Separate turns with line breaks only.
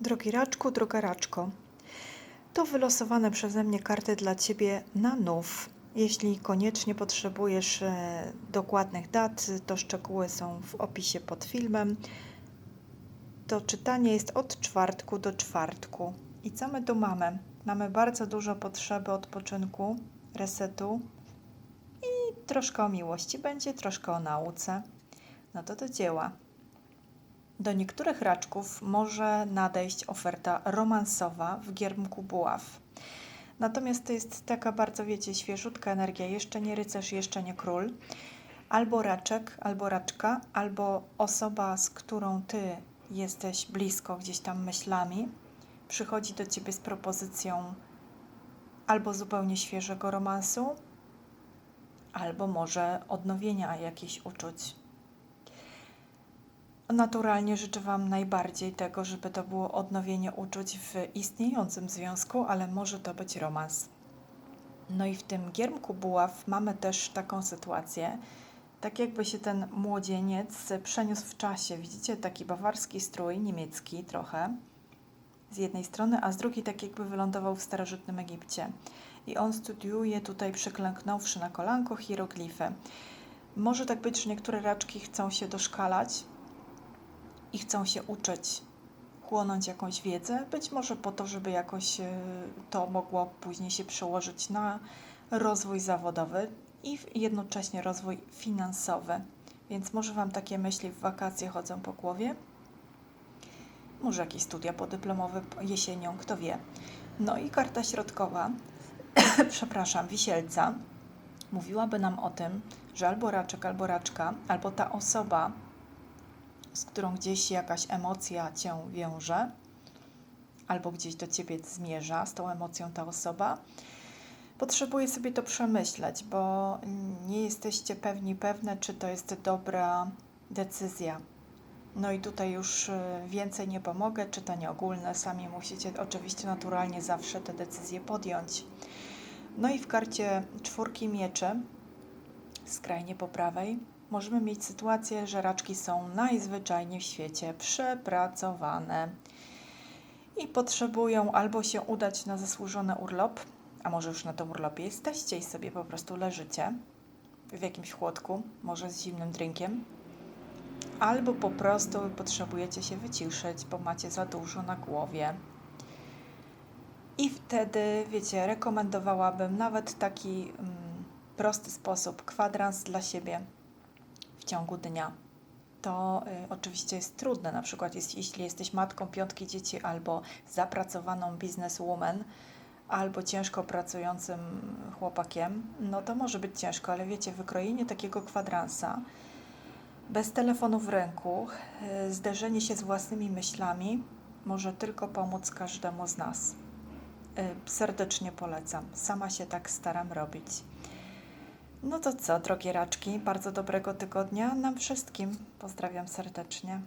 Drogi raczku, droga raczko, to wylosowane przeze mnie karty dla Ciebie na nów. Jeśli koniecznie potrzebujesz e, dokładnych dat, to szczegóły są w opisie pod filmem. To czytanie jest od czwartku do czwartku. I co my tu mamy? Mamy bardzo dużo potrzeby odpoczynku, resetu i troszkę o miłości będzie, troszkę o nauce. No to do dzieła. Do niektórych raczków może nadejść oferta romansowa w giermku buław. Natomiast to jest taka bardzo, wiecie, świeżutka energia, jeszcze nie rycerz, jeszcze nie król. Albo raczek, albo raczka, albo osoba, z którą ty jesteś blisko gdzieś tam myślami, przychodzi do ciebie z propozycją albo zupełnie świeżego romansu, albo może odnowienia jakichś uczuć. Naturalnie życzę Wam najbardziej tego, żeby to było odnowienie uczuć w istniejącym związku, ale może to być romans. No i w tym giermku buław mamy też taką sytuację, tak jakby się ten młodzieniec przeniósł w czasie. Widzicie, taki bawarski strój, niemiecki trochę, z jednej strony, a z drugiej tak jakby wylądował w starożytnym Egipcie. I on studiuje tutaj przyklęknąwszy na kolanko hieroglify. Może tak być, że niektóre raczki chcą się doszkalać, i chcą się uczyć, chłonąć jakąś wiedzę, być może po to, żeby jakoś e, to mogło później się przełożyć na rozwój zawodowy i jednocześnie rozwój finansowy. Więc może Wam takie myśli w wakacje chodzą po głowie? Może jakieś studia podyplomowe jesienią, kto wie. No i karta środkowa, przepraszam, wisielca, mówiłaby nam o tym, że albo raczek, albo raczka, albo ta osoba, z którą gdzieś jakaś emocja cię wiąże, albo gdzieś do ciebie zmierza z tą emocją ta osoba, potrzebuje sobie to przemyśleć, bo nie jesteście pewni, pewne, czy to jest dobra decyzja. No i tutaj już y, więcej nie pomogę, czytanie ogólne, sami musicie oczywiście naturalnie zawsze te decyzje podjąć. No i w karcie czwórki mieczy, skrajnie po prawej, możemy mieć sytuację, że raczki są najzwyczajniej w świecie przepracowane i potrzebują albo się udać na zasłużony urlop, a może już na tym urlopie jesteście i sobie po prostu leżycie w jakimś chłodku, może z zimnym drinkiem, albo po prostu potrzebujecie się wyciszyć, bo macie za dużo na głowie. I wtedy, wiecie, rekomendowałabym nawet taki mm, prosty sposób, kwadrans dla siebie w ciągu dnia. To y, oczywiście jest trudne, na przykład jest, jeśli jesteś matką piątki dzieci albo zapracowaną bizneswoman, albo ciężko pracującym chłopakiem, no to może być ciężko, ale wiecie, wykrojenie takiego kwadransa bez telefonu w ręku, y, zderzenie się z własnymi myślami może tylko pomóc każdemu z nas. Y, Serdecznie polecam. Sama się tak staram robić. No to co, drogie raczki, bardzo dobrego tygodnia nam wszystkim. Pozdrawiam serdecznie.